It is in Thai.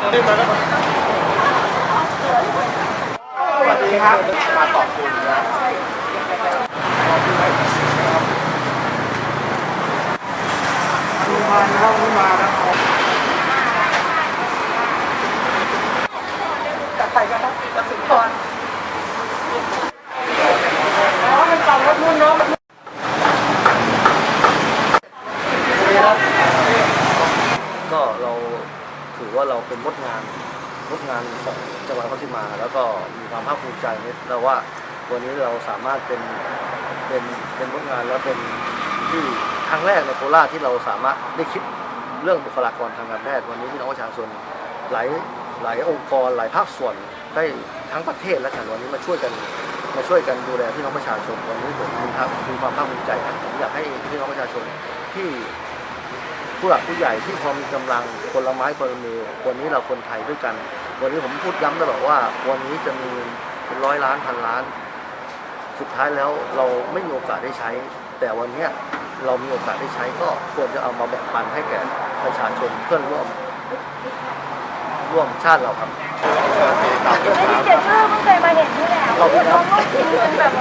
สวัสดีครับมาขอคุณนะดูนะบใครก็ต้องมีประสิทธิ์ก่นอ๋อมันต่รถนู่นก็เรา ถือว่าเราเป็นมดงานมดงานของจังหวัดนครราแล้วก็มีความภาคภูมิใจนิดแล้วว่าวันนี้เราสามารถเป็นเป็นเป็นงดงานแล้วเป็นที่ครั้งแรกในโคราชที่เราสามารถได้คิดเรื่องบุคลากรทางการแพทย์วันนี้พี่น้องประชาชนหลายหลายองค์กรหลายภาคส่วนได้ทั้งประเทศและกันวันนี้มาช่วยกันมาช่วยกันดูแลพี่น้องประชาชนวันนี้ผมมีครับมีความภาคภูมิใจครับผมอยากให้พี่น้องประชาชนที่ ผู้หลักผู้ใหญ่ที่พอมีกำลังคนละไม้คนละมือวันนี้เราคนไทยด้วยกัน วันนี้ผมพูดย้ำตลอดว่า วันนี้จะมีเป็นร้อยล้านพันล้าน สุดท้ายแล้วเราไม่มีโอกาสได้ใช้ แต่วันเนี้ยเรามีโอกาสได้ใช้ก็ควรจะเอามาแบ่งปันให้แก่ประชาชนเพื่อนร่วมร่วมชาติเราครับไม่ได้เขียนชื่อเพิ่งเคยมาเห็นนี่แหละขอบคุณครับเขาก็คือเป็นแบบ